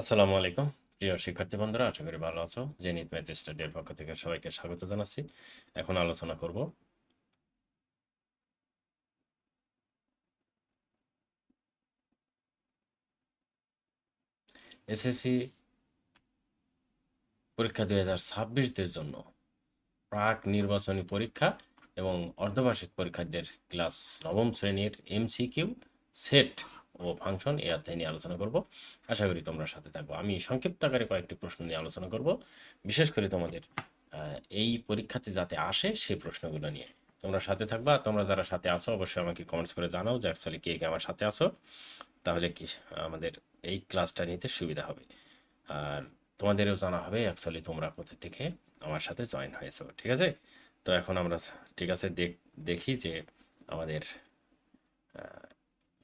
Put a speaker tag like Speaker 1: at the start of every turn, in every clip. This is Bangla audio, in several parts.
Speaker 1: আসসালামু আলাইকুম। প্রিয় শিক্ষার্থী বন্ধুরা, আশা করি ভালো আছো। জেনিত ম্যাথ স্টাডির পক্ষ থেকে সবাইকে স্বাগত জানাচ্ছি। এখন আলোচনা করব। এসএসসি পরীক্ষা দুই হাজার ছাব্বিশদের জন্য প্রাক নির্বাচনী পরীক্ষা এবং অর্ধবার্ষিক পরীক্ষার্থীদের ক্লাস নবম শ্রেণির এমসিকিউ সেট ও ফাংশন এই অধ্যায় নিয়ে আলোচনা করব। আশা করি তোমরা সাথে থাকব আমি সংক্ষিপ্ত আকারে কয়েকটি প্রশ্ন নিয়ে আলোচনা করব। বিশেষ করে তোমাদের এই পরীক্ষাতে যাতে আসে সেই প্রশ্নগুলো নিয়ে। তোমরা সাথে থাকবা, তোমরা যারা সাথে আসো অবশ্যই আমাকে কমেন্টস করে জানাও যে অ্যাকচুয়ালি কে কে আমার সাথে আসো তাহলে কি আমাদের এই ক্লাসটা নিতে সুবিধা হবে। আর তোমাদেরও জানা হবে অ্যাকচুয়ালি তোমরা কোথা থেকে আমার সাথে জয়েন হয়েছো, ঠিক আছে? তো এখন আমরা, ঠিক আছে, দেখ, দেখি যে আমাদের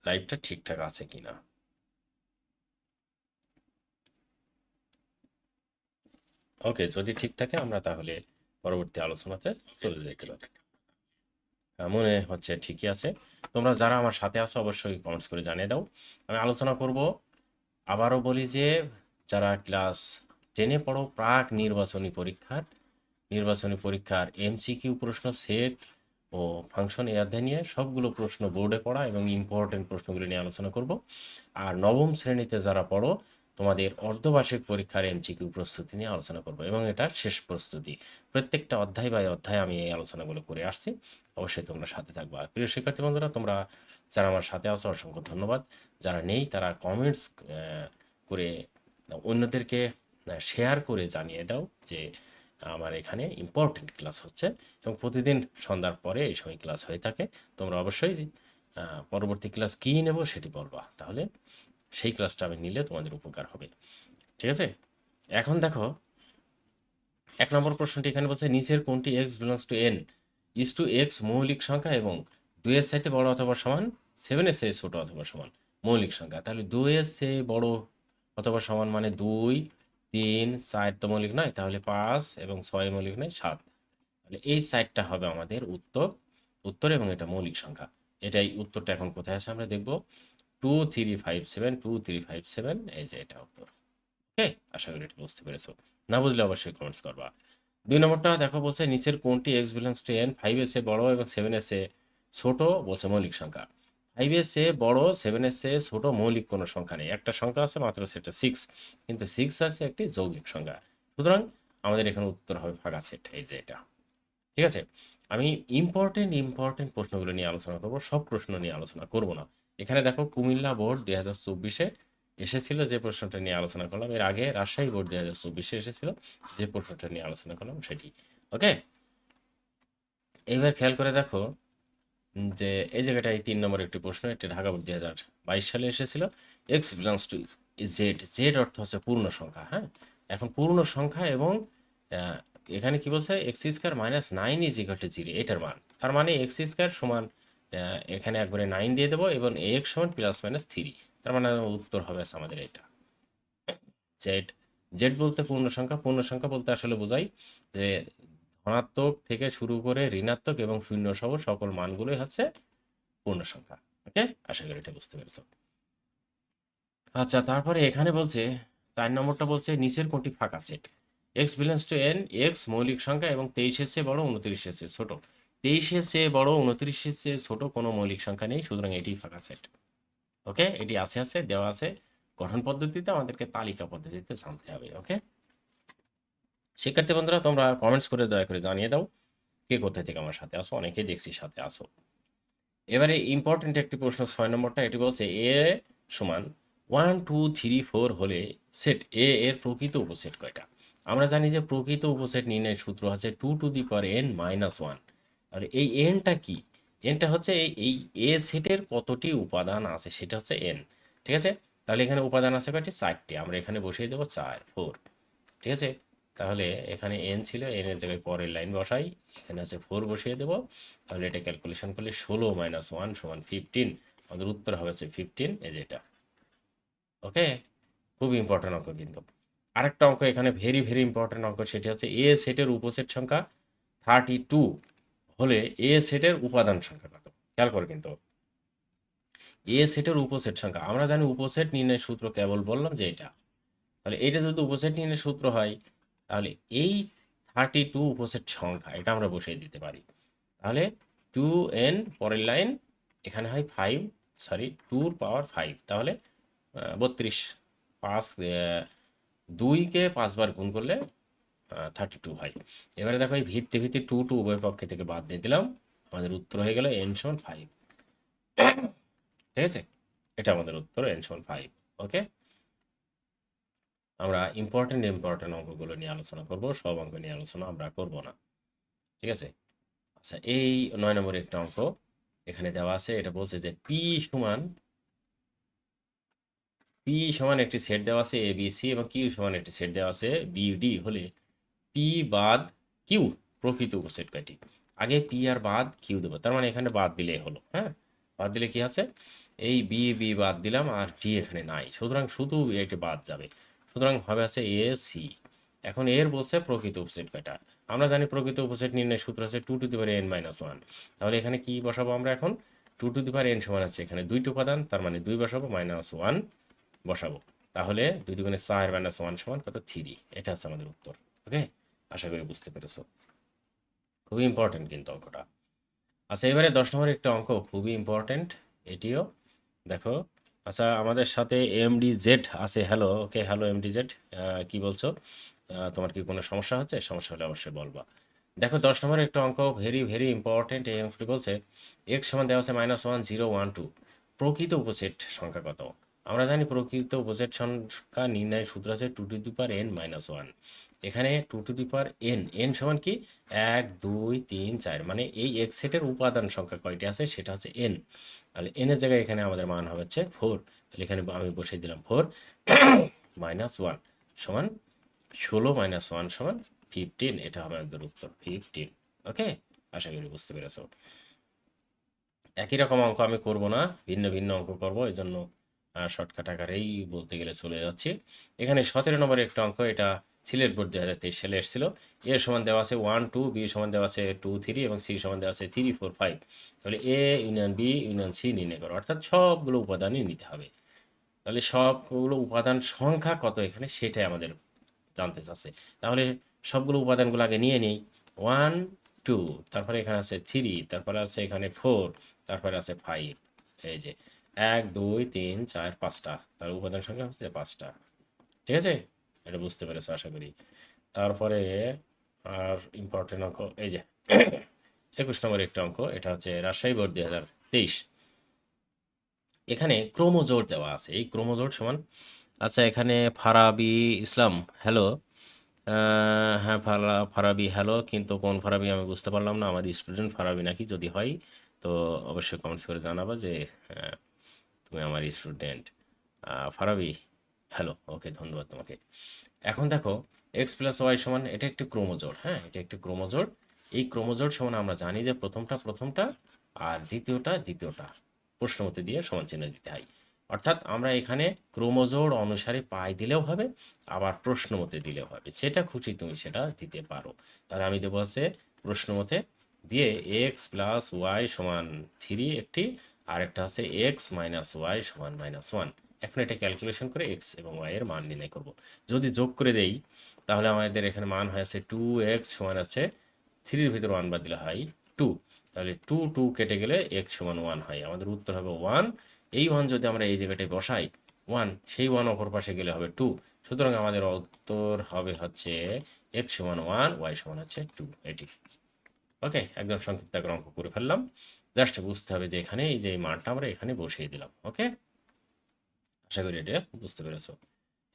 Speaker 1: লাইভটা ঠিকঠাক আছে কিনা? ওকে যদি ঠিক থাকে, আমরা তাহলে পরবর্তী আলোচনাতে চলে যেতে পারি। মনে হচ্ছে ঠিকই আছে। তোমরা যারা আমার সাথে আছো, অবশ্যই কমেন্টস করে জানিয়ে দাও। আমি আলোচনা করব, আবারও বলি যে, যারা ক্লাস টেনে পড়ো, প্রাক নির্বাচনী পরীক্ষার নির্বাচনী পরীক্ষার এমসিকিউ প্রশ্ন সেট ও ফাংশন এই অধ্যায় নিয়ে সবগুলো প্রশ্ন বোর্ডে পড়া এবং ইম্পর্টেন্ট প্রশ্নগুলো নিয়ে আলোচনা করব। আর নবম শ্রেণীতে যারা পড়ো, তোমাদের অর্ধবার্ষিক পরীক্ষার এমসিকিউ প্রস্তুতি নিয়ে আলোচনা করব এবং এটা শেষ প্রস্তুতি। প্রত্যেকটা অধ্যায় বাই অধ্যায় আমি এই আলোচনাগুলো করে আসছি। অবশ্যই তোমরা সাথে থাকবা। প্রিয় শিক্ষার্থী বন্ধুরা, তোমরা যারা আমার সাথে আছো, অসংখ্য ধন্যবাদ। যারা নেই, তারা কমেন্টস করে অন্যদেরকে শেয়ার করে জানিয়ে দাও যে আমার এখানে ইম্পর্টেন্ট ক্লাস হচ্ছে এবং প্রতিদিন সন্ধ্যার পরে এই সময় ক্লাস হয়ে থাকে। তোমরা অবশ্যই পরবর্তী ক্লাস কী নেব সেটি বলবা। তাহলে সেই ক্লাসটা আমি নিলে তোমাদের উপকার হবে। ঠিক আছে? এখন দেখো, এক নম্বর প্রশ্নটি এখানে বলছে, নিচের কোনটি x belongs to N is two x মৌলিক সংখ্যা এবং দুইয়ের সাথে বড় অথবা সমান সেভেনের চেয়ে ছোট অথবা সমান মৌলিক সংখ্যা। তাহলে দুইয়ের চেয়ে বড় অথবা সমান মানে দুই তিন, চার তো মৌলিক নয়, তাহলে পাঁচ এবং ছয় মৌলিক নয়, সাত। তাহলে এই চারটা হবে আমাদের উত্তর উত্তর এবং এটা মৌলিক সংখ্যা। এটাই উত্তরটা এখন কোথায় আছে আমরা দেখব। Two three five seven two three five seven এই যে এটা উত্তর। ওকে আশা করি এটা বুঝতে পেরেছ। না বুঝলে অবশ্যই কমেন্টস করবা। দুই নম্বরটা দেখো বলছে, নিচের কোনটি x belongs to N five এসে বড় এবং সেভেন এসে ছোট, বলছে মৌলিক সংখ্যা। ফাইভ এসে বড়, সেভেন এসে ছোট মৌলিক কোনো সংখ্যা নেই। একটা সংখ্যা আছে, মাত্র সেটা সিক্স কিন্তু সিক্স আছে একটি যৌগিক সংখ্যা। সুতরাং আমাদের এখানে উত্তর হবে ফাঁকা সেট এই যে এটা। ঠিক আছে? আমি ইম্পর্টেন্ট ইম্পর্টেন্ট প্রশ্নগুলো নিয়ে আলোচনা করব, সব প্রশ্ন নিয়ে আলোচনা করব না। এখানে দেখো, কুমিল্লা বোর্ড দুই হাজার চব্বিশে এসেছিল যে প্রশ্নটা নিয়ে আলোচনা করলাম। এর আগে রাজশাহী বোর্ড দুই হাজার চব্বিশে এসেছিল যে প্রশ্নটা নিয়ে আলোচনা করলাম সেটি। ওকে? এবার খেয়াল করে দেখো যে এই জায়গাটায় তিন নম্বর একটি প্রশ্ন, এটি ঢাকা দুই হাজার বাইশ সালে এসেছিল। X belongs to Z Z অর্থ হচ্ছে পূর্ণ সংখ্যা হ্যাঁ? এখন পূর্ণ সংখ্যা এবং এখানে কি বলছে? X square minus nine is equal to zero এটার মান। তার মানে এক্স স্কোয়ার সমান এখানে একবারে নাইন দিয়ে দেবো এবং এক্স সমান প্লাস মাইনাস থ্রি তার মানে উত্তর হবে আমাদের এটা। জেড জেড বলতে পূর্ণ সংখ্যা। পূর্ণ সংখ্যা বলতে আসলে বোঝাই যে ধনাত্মক থেকে শুরু করে ঋণাত্মক এবং শূন্য সহ সকল মানগুলোই হচ্ছে পূর্ণ সংখ্যা ওকে? আশা করি এটা বুঝতে পেরেছ। আচ্ছা তারপরে এখানে বলছে, চার নম্বরটা বলছে, নিচের কোনটি ফাঁকা set? X belongs to N x মৌলিক সংখ্যা এবং তেইশের চেয়ে বড় উনত্রিশের চেয়ে ছোট। তেইশের চেয়ে বড় উনত্রিশের চেয়ে ছোট কোনো মৌলিক সংখ্যা নেই, সুতরাং এটি ফাঁকা সেট। ওকে? এটি আছে আছে, দেওয়া আছে। গঠন পদ্ধতিতে আমাদেরকে তালিকা পদ্ধতিতে জানতে হবে, ওকে? শিক্ষার্থী বন্ধুরা, তোমরা কমেন্টস করে দয়া করে জানিয়ে দাও কে কোথায় থেকে আমার সাথে আসো অনেকেই দেখছি সাথে আসো এবারে ইম্পর্টেন্ট একটি প্রশ্ন ছয় নম্বরটা, এটি বলছে এ সমান ওয়ান টু থ্রি ফোর হলে সেট এ এর প্রকৃত উপসেট কয়টা? আমরা জানি যে প্রকৃত উপসেট নির্ণয়ের সূত্র আছে two to the power N minus one আর এই এনটা কি? এনটা হচ্ছে এই এ সেটের কতটি উপাদান আছে? সেটা হচ্ছে এন ঠিক আছে? তাহলে এখানে উপাদান আছে কয়টি? চারটি। আমরা এখানে বসিয়ে দেবো চার ফোর ঠিক আছে? তাহলে এখানে এন ছিল এন এর জায়গায় পরের লাইন বসাই, এখানে আছে ফোর বসিয়ে দেবো। তাহলে এটা ক্যালকুলেশন করলে ষোলো মাইনাস ওয়ান সমান ফিফটিন আমাদের উত্তর হবে হচ্ছে ফিফটিন এই যে এটা। ওকে খুব ইম্পর্টেন্ট অঙ্ক কিন্তু। আরেকটা অঙ্ক, এখানে ভেরি ভেরি ইম্পর্টেন্ট অঙ্ক, সেটি হচ্ছে এ সেটের উপসেট সংখ্যা থার্টি টু হলে এ সেটের উপাদান সংখ্যা কত? খেয়াল করে কিন্তু। এ সেটের উপসেট সংখ্যা, আমরা জানি উপসেট নির্ণয় সূত্র কেবল বললাম যে এটা। তাহলে এটা যদি উপসেট নিয়ে সূত্র হয় তাহলে এই থার্টি টু উপসেট সংখ্যা, এটা আমরা বসিয়ে দিতে পারি। তাহলে টু এন পরের লাইন এখানে হয় ফাইভ সরি টুর পাওয়ার ফাইভ তাহলে বত্রিশ। পাঁচ দুইকে পাঁচবার গুণ করলে থার্টি টু হয়। এবারে দেখো এই ভিত্তি ভিত্তি টু টু উভয় পক্ষে থেকে বাদ দিয়ে দিলাম। আমাদের উত্তর হয়ে গেল এন সমান ফাইভ ঠিক আছে? এটা আমাদের উত্তর এন সমান ফাইভ ওকে আমরা ইম্পর্টেন্ট ইম্পর্টেন্ট অঙ্কগুলো নিয়ে আলোচনা করব, সব অঙ্ক নিয়ে আলোচনা আমরা করব না। ঠিক আছে? আচ্ছা এই নয় নম্বরে একটা অঙ্ক এখানে দেওয়া আছে, এটা বলছে যে পি সমান পি সমান একটি সেট দেওয়া আছে এ বি সি এবং কিউ সমান একটি সেট দেওয়া আছে বি ডি হলে পি বাদ কিউ প্রকৃত উপসেট কয়টি? আগে পি আর বাদ কিউ দেবো, তার মানে এখানে বাদ দিলে হলো হ্যাঁ? বাদ দিলে কি আছে? এই বি বি বাদ দিলাম আর ডি এখানে নাই, সুতরাং শুধু এটি বাদ যাবে। সুতরাং হবে আছে এ, সি। এখন এর বলছে প্রকৃত উপসেট কয়টা? আমরা জানি প্রকৃত উপসেট নির্ণয় সূত্র আছে two to the N minus one. তাহলে এখানে কি বসাবো আমরা এখন? টু টু দি এন সমান আছে এখানে দুইটি উপাদান, তার মানে দুই বসাবো, মাইনাস ওয়ান বসাবো। তাহলে দুই দুগুণে চার মাইনাস ওয়ান সমান কত? থ্রি। এটা হচ্ছে আমাদের উত্তর, ওকে? আশা করি বুঝতে পেরেছ। খুবই ইম্পর্টেন্ট কিন্তু অঙ্কটা। আচ্ছা এবারে দশ নম্বর একটা অঙ্ক খুবই ইম্পর্টেন্ট এটিও। দেখো আচ্ছা আমাদের সাথে এমডি জেড আছে। Hello okay hello MD Z কি বলছো? তোমার কি কোনো সমস্যা হচ্ছে? সমস্যা হলে অবশ্যই বলবা। দেখো, দশ নম্বর একটা অঙ্ক ভেরি ভেরি ইম্পর্টেন্ট এই অঙ্কটি বলছে এক্স সমান দেওয়া আছে minus one zero one two প্রকৃত উপসেট সংখ্যা কত? আমরা জানি প্রকৃত উপসেট সংখ্যা নির্ণয় সূত্র আছে two to the power N minus one এখানে two to the power N N সমান কি? এক, দুই, তিন, চার। মানে এই এক সেটের উপাদান সংখ্যা কয়টি আছে? সেটা হচ্ছে এন তাহলে এনের জায়গায় এখানে আমাদের মান হবে হচ্ছে ফোর তাহলে এখানে আমি বসিয়ে দিলাম ফোর মাইনাস ওয়ান সমান ষোলো মাইনাস ওয়ান সমান ফিফটিন এটা হবে আমাদের উত্তর ফিফটিন ওকে আশা করি বুঝতে পেরেছ। একই রকম অঙ্ক আমি করব না, ভিন্ন ভিন্ন অঙ্ক করব এই জন্য শর্টকাট আকারেই বলতে গেলে চলে যাচ্ছি। এখানে সতেরো নম্বর একটা অঙ্ক, এটা সিলেট বোর্ড দু হাজার তেইশ সালে এসেছিল। এর সমান দেওয়া আছে ওয়ান টু বি সমান দেওয়া আছে টু থ্রি এবং সি সমান দেওয়া আছে থ্রি ফোর ফাইভ তাহলে A union B union C নির্ণয় করো। অর্থাৎ সবগুলো উপাদানই নিতে হবে। তাহলে সবগুলো উপাদান সংখ্যা কত এখানে সেটাই আমাদের জানতে চাচ্ছে। তাহলে সবগুলো উপাদানগুলো আগে নিয়ে নিই। ওয়ান টু তারপরে এখানে আছে থ্রি তারপরে আছে এখানে ফোর তারপরে আছে ফাইভ এই যে এক, দুই, তিন, চার, পাঁচটা। তার উপাদান সংখ্যা হচ্ছে পাঁচটা। ঠিক আছে? এটা বুঝতে পেরেছ, আশা করি। তারপরে আর ইম্পর্টেন্ট অঙ্ক, এই যে, একুশ নম্বর একটা অঙ্ক, এটা হচ্ছে রাজশাহী বোর্ড দুই হাজার তেইশ। এখানে ক্রোমোজোর দেওয়া আছে। এই ক্রোমোজোর সমান আচ্ছা এখানে ফারাবি ইসলাম হ্যালো হ্যাঁ ফারা, ফারাবি হ্যালো কিন্তু কোন ফারাবি আমি বুঝতে পারলাম না। আমার স্টুডেন্ট ফারাবি নাকি যদি হয়, তো অবশ্যই কমেন্টস করে জানাবা যে তুমি আমার স্টুডেন্ট ফারাবি হ্যালো ওকে ধন্যবাদ তোমাকে। এখন দেখো এক্স প্লাস ওয়াই সমান, এটা একটি ক্রোমোজোর হ্যাঁ এটা একটি ক্রোমোজোর এই ক্রোমোজোর সমান আমরা জানি যে প্রথমটা প্রথমটা আর দ্বিতীয়টা দ্বিতীয়টা। প্রশ্নমতে দিয়ে সমান চিহ্ন দিতে হয়। অর্থাৎ আমরা এখানে ক্রোমোজোর অনুসারে পাই দিলেও হবে, আবার প্রশ্নমতে দিলেও হবে। সেটা খুশি তুমি সেটা দিতে পারো। তাহলে আমি দেবো হচ্ছে প্রশ্নমতে দিয়ে এক্স প্লাস ওয়াই সমান থ্রি একটি আর একটা হচ্ছে এক্স মাইনাস ওয়াই সমান মাইনাস ওয়ান এখন এটা ক্যালকুলেশন করে এক্স এবং ওয়াই এর মান নির্ণয় করব। যদি যোগ করে দেই, তাহলে আমাদের এখানে মান হয়ে আছে টু এক্স সমান আছে থ্রির ভিতর ওয়ান বাদ দিলে হয় টু তাহলে টু টু কেটে গেলে এক্স সমান ওয়ান হয়। আমাদের উত্তর হবে ওয়ান এই ওয়ান যদি আমরা এই জায়গাটায় বসাই ওয়ান সেই ওয়ান অপর পাশে গেলে হবে টু সুতরাং আমাদের উত্তর হবে হচ্ছে এক্স সমান ওয়ান ওয়াই সমান হচ্ছে টু এটি। ওকে একদম সংক্ষিপ্ত অঙ্ক করে ফেললাম। জাস্ট বুঝতে হবে যে এখানে এই যে এই মানটা আমরা এখানে বসিয়ে দিলাম ওকে আশা করি এটা বুঝতে পেরেছ।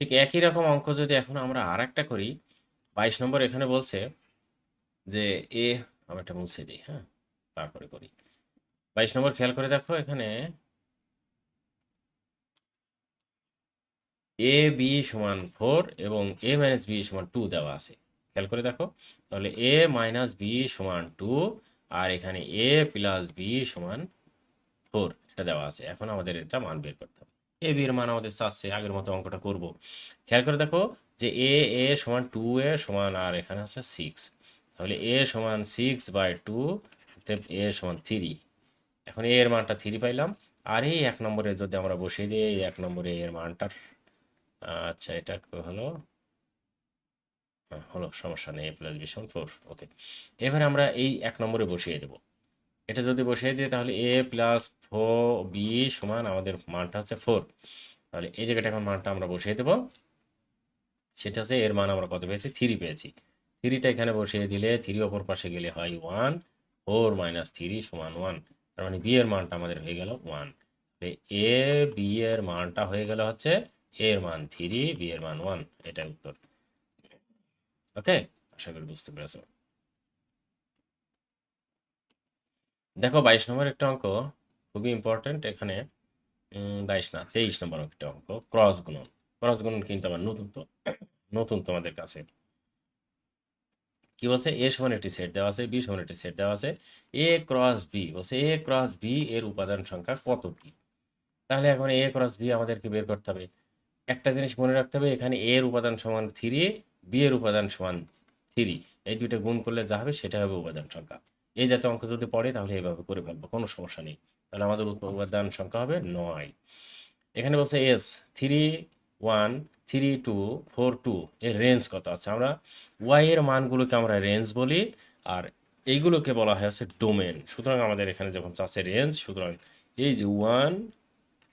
Speaker 1: ঠিক একই রকম অঙ্ক যদি এখন আমরা আর একটা করি, বাইশ নম্বর এখানে বলছে যে এ আমরা একটা মুছে দিই হ্যাঁ? তারপরে করি। বাইশ নম্বর খেয়াল করে দেখো এখানে এ, বি সমান ফোর এবং এ মাইনাস বি সমান টু দেওয়া আছে। খেয়াল করে দেখো, তাহলে এ মাইনাস বি সমান টু আর এখানে এ প্লাস বি সমান ফোর এটা দেওয়া আছে। এখন আমাদের এটা মান বের করতে হবে। এ বি এর মান আমাদের চাচ্ছে, আগের মতো অঙ্কটা করব। খেয়াল করে দেখো যে এ এ সমান টু এ সমান আর এখানে আছে সিক্স তাহলে এ সমান সিক্স বাই টু এ সমান থ্রি এখন এ এর মানটা থ্রি পাইলাম। আর এই এক নম্বরে যদি আমরা বসিয়ে দিই, এই এক নম্বরে এর মানটার আচ্ছা এটা হলো হলো সমস্যা নেই এ প্লাস বি সমান ফোর ওকে এবারে আমরা এই এক নম্বরে বসিয়ে দেব। এটা যদি বসিয়ে দিই, তাহলে এ প্লাস ফো বি সমান আমাদের মানটা হচ্ছে ফোর তাহলে এই জায়গাটা এখন মানটা আমরা বসিয়ে দেব। সেটা হচ্ছে এর মান আমরা কত পেয়েছি? থ্রি পেয়েছি। থ্রিটা এখানে বসিয়ে দিলে থ্রি অপর পাশে গেলে হয় ওয়ান ফোর মাইনাস থ্রি সমান ওয়ান তার মানে বি এর মানটা আমাদের হয়ে গেল ওয়ান এ বি এর মানটা হয়ে গেল হচ্ছে এর মান থ্রি বি এর মান ওয়ান এটাই উত্তর। ওকে? আশা করি বুঝতে পেরেছ। দেখো, বাইশ নম্বর একটা অঙ্ক খুবই ইম্পর্টেন্ট এখানে। বাইশ না, তেইশ নম্বর একটা অঙ্ক ক্রস গুণন। ক্রস গুণন কিন্তু আবার নতুন তো, নতুন তোমাদের কাছে। কি বলছে? এ সমান একটি সেট দেওয়া আছে, বি সমান একটি সেট দেওয়া আছে। এ ক্রস বি, বলছে এ ক্রস বি এর উপাদান সংখ্যা কত কি? তাহলে এখন এ ক্রস বি আমাদেরকে বের করতে হবে। একটা জিনিস মনে রাখতে হবে, এখানে এর উপাদান সমান থ্রি বি এর উপাদান সমান থ্রি। এই দুইটা গুণ করলে যা হবে সেটা হবে উপাদান সংখ্যা। এই জাতীয় অঙ্ক যদি পড়ে, তাহলে এইভাবে করে ফেলব, কোনো সমস্যা নেই। তাহলে আমাদের উপাদান সংখ্যা হবে নয়। এখানে বলছে S, three, one, three, two, four, two, এর রেঞ্জ কত আছে? আমরা ওয়াই এর মানগুলোকে আমরা রেঞ্জ বলি, আর এইগুলোকে বলা হয় হচ্ছে ডোমেন সুতরাং আমাদের এখানে যখন চাচ্ছে রেঞ্জ সুতরাং এই যে ওয়ান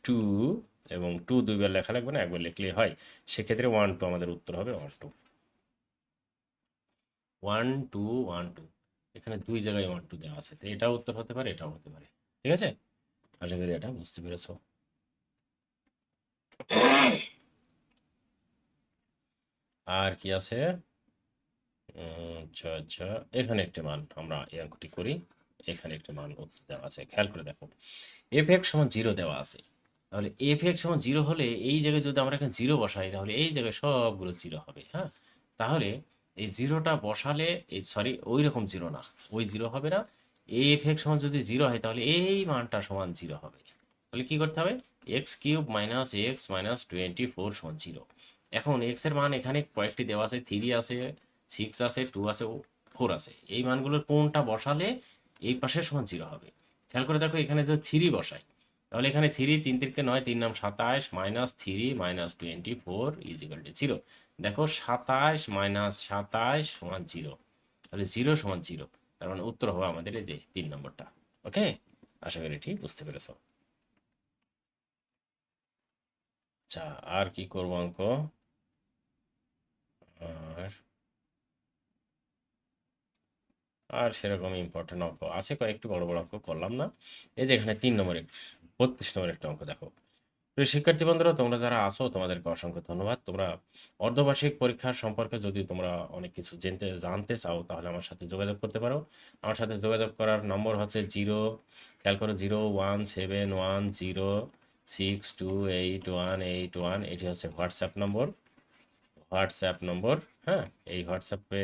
Speaker 1: টু এবং টু দুইবার লেখা লাগবে না, একবার লিখলেই হয়। সেক্ষেত্রে ওয়ান টু আমাদের উত্তর হবে one two one two one two. এখানে দুই জায়গায় ওয়ান টু দেওয়া আছে। তো এটাও উত্তর হতে পারে, এটাও হতে পারে। ঠিক আছে? আশা করি এটা বুঝতে পেরেছ। আর কি আছে? আচ্ছা আচ্ছা এখানে একটি মান আমরা এই অঙ্কটি করি। এখানে একটি মান দেওয়া আছে। খেয়াল করে দেখো। এফ এক্স সমান জিরো দেওয়া আছে। তাহলে এফ এক্স সমান জিরো হলে এই জায়গায় যদি আমরা এখানে জিরো বসাই, তাহলে এই জায়গায় সবগুলো জিরো হবে হ্যাঁ? তাহলে এই জিরোটা বসালে, এই সরি ওই রকম জিরো না। ওই জিরো হবে না। এই এফ এক্স সমান যদি জিরো হয়, তাহলে এই মানটা সমান জিরো হবে। তাহলে কি করতে হবে? X cube minus x minus twenty four সমান জিরো। এখন এক্সের মান এখানে কয়েকটি দেওয়া আছে। থ্রি আছে সিক্স আছে টু আছে ফোর আছে। এই মানগুলোর কোনটা বসালে এই পাশে সমান জিরো হবে। খেয়াল করে দেখো, এখানে যদি থ্রি বসাই। তাহলে এখানে থ্রি তিন তিনকে নয়, তিন নাম সাতাশ minus three minus twenty four is equal to zero দেখো সাতাশ মাইনাস সাতাশ সমান জিরো। তাহলে জিরো সমান জিরো। তার মানে উত্তর হবে আমাদের এই যে তিন নম্বরটা। ওকে? আশা করি ঠিক বুঝতে পেরেছ। আচ্ছা আর কি করব অঙ্ক? আর আর সেরকম ইম্পর্টেন্ট অঙ্ক আছে। কয়েকটি বড় বড় অঙ্ক করলাম না। এই যে এখানে তিন নম্বরের, বত্রিশ নম্বরের একটা অঙ্ক দেখো। প্রিয় শিক্ষার্থী বন্ধুরা, তোমরা যারা আসো তোমাদেরকে অসংখ্য ধন্যবাদ। তোমরা অর্ধবার্ষিক পরীক্ষার সম্পর্কে যদি তোমরা অনেক কিছু জানতে জানতে চাও, তাহলে আমার সাথে যোগাযোগ করতে পারো। আমার সাথে যোগাযোগ করার নম্বর হচ্ছে জিরো, খেয়াল করো, zero one seven one zero six two eight one eight one. এটি হচ্ছে হোয়াটসঅ্যাপ নম্বর। হোয়াটসঅ্যাপ নম্বর হ্যাঁ এই হোয়াটসঅ্যাপে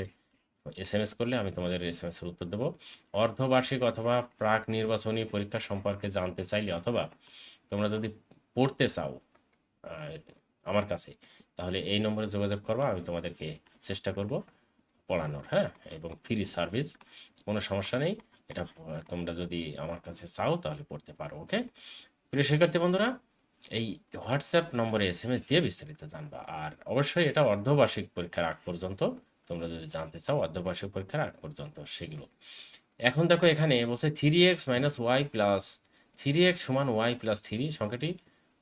Speaker 1: এস এম এস করলে আমি তোমাদের এস এম এসের উত্তর দেবো। অর্ধবার্ষিক অথবা প্রাক নির্বাচনী পরীক্ষা সম্পর্কে জানতে চাইলে অথবা তোমরা যদি পড়তে চাও আমার কাছে, তাহলে এই নম্বরে যোগাযোগ করব, আমি তোমাদেরকে চেষ্টা করব পড়ানোর হ্যাঁ? এবং ফ্রি সার্ভিস কোনো সমস্যা নেই। এটা, তোমরা যদি আমার কাছে চাও, তাহলে পড়তে পারো, ওকে? প্রিয় শিক্ষার্থী বন্ধুরা, এই হোয়াটসঅ্যাপ নম্বরে এস এম এস দিয়ে বিস্তারিত জানবা। আর অবশ্যই এটা অর্ধবার্ষিক পরীক্ষার আগ পর্যন্ত, তোমরা যদি জানতে চাও, অর্ধবার্ষিক পরীক্ষার আগ পর্যন্ত সেগুলো। এখন দেখো এখানে বলছে three x minus y plus three x সমান ওয়াই প্লাস থ্রি সংখ্যাটি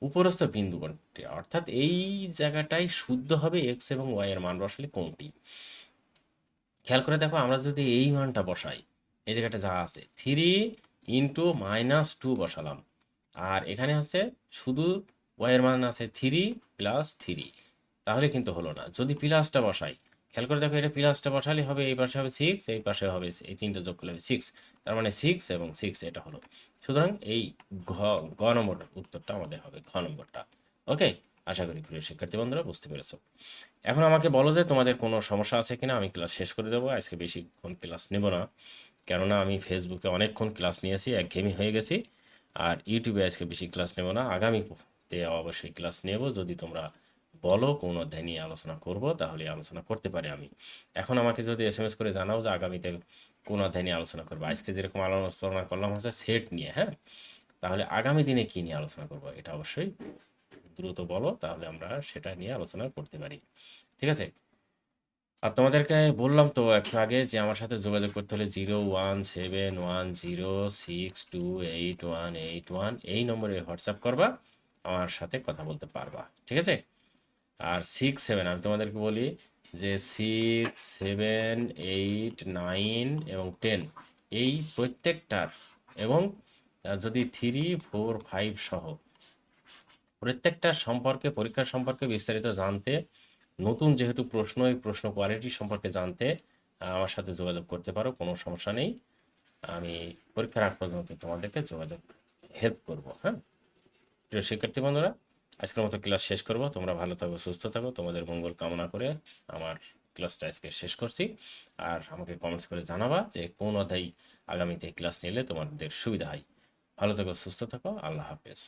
Speaker 1: উপরস্থ বিন্দু কোনটি অর্থাৎ এই জায়গাটাই শুদ্ধ হবে এক্স এবং ওয়াই এর মান বসালে কোনটি? খেয়াল করে দেখো, আমরা যদি এই মানটা বসাই, এই জায়গাটা যা আছে থ্রি ইন্টু মাইনাস টু বসালাম। আর এখানে আছে, শুধু ওয়াই এর মান আছে থ্রি প্লাস থ্রি তাহলে কিন্তু হলো না। যদি প্লাসটা বসাই খেয়াল করে দেখো, এটা প্লাসটা বসালে হবে, এই পাশে হবে সিক্স এই পাশে হবে এই তিনটা যোগ করলে হবে সিক্স তার মানে সিক্স এবং সিক্স এটা হলো। সুতরাং এই ঘ গ নম্বর উত্তরটা আমাদের হবে, ঘ নম্বরটা। ওকে আশা করি প্রিয় শিক্ষার্থী বন্ধুরা, বুঝতে পেরেছ। এখন আমাকে বলো যে তোমাদের কোনো সমস্যা আছে কিনা? আমি ক্লাস শেষ করে দেবো, আজকে বেশিক্ষণ ক্লাস নেব না। কেননা আমি ফেসবুকে অনেকক্ষণ ক্লাস নিয়েছি, একঘেয়েমি হয়ে গেছি। আর ইউটিউবে আজকে বেশি ক্লাস নেব না। আগামীতে অবশ্যই ক্লাস নেব। যদি তোমরা বলো, কোন অধ্যায় নিয়ে আলোচনা করব, তাহলে আলোচনা করতে পারি আমি। এখন আমাকে যদি এস এম এস করে জানাও যে আগামীতে কোন অধ্যায় নিয়ে আলোচনা করব। আজকে যেরকম আলোচনা করলাম হচ্ছে সেট নিয়ে হ্যাঁ? তাহলে আগামী দিনে কী নিয়ে আলোচনা করব এটা অবশ্যই দ্রুত বলো, তাহলে আমরা সেটা নিয়ে আলোচনা করতে পারি। ঠিক আছে? আর তোমাদেরকে বললাম তো একটু আগে যে আমার সাথে যোগাযোগ করতে হলে zero one seven one zero six two eight one eight one এই নম্বরে হোয়াটসঅ্যাপ করবা, আমার সাথে কথা বলতে পারবা। ঠিক আছে? আর সিক্স সেভেন আমি তোমাদেরকে বলি যে সিক্স সেভেন এইট নাইন এবং টেন এই প্রত্যেকটার এবং যদি থ্রি ফোর ফাইভ সহ প্রত্যেকটার সম্পর্কে পরীক্ষা সম্পর্কে বিস্তারিত জানতে, নতুন যেহেতু প্রশ্ন, এই প্রশ্ন কোয়ালিটি সম্পর্কে জানতে আমার সাথে যোগাযোগ করতে পারো, কোনো সমস্যা নেই। আমি পরীক্ষার আগ পর্যন্ত তোমাদেরকে যোগাযোগ হেল্প করব হ্যাঁ? প্রিয় শিক্ষার্থী বন্ধুরা আজকের মতো ক্লাস শেষ করব। তোমরা ভালো থাকো, সুস্থ থাকো। তোমাদের মঙ্গল কামনা করে আমার ক্লাসটা আজকে শেষ করছি। আর আমাকে কমেন্টস করে জানাবা যে কোন অধ্যায় আগামীতে ক্লাস নিলে তোমাদের সুবিধা হয়। ভালো থাকো, সুস্থ থাকো। আল্লাহ হাফেজ।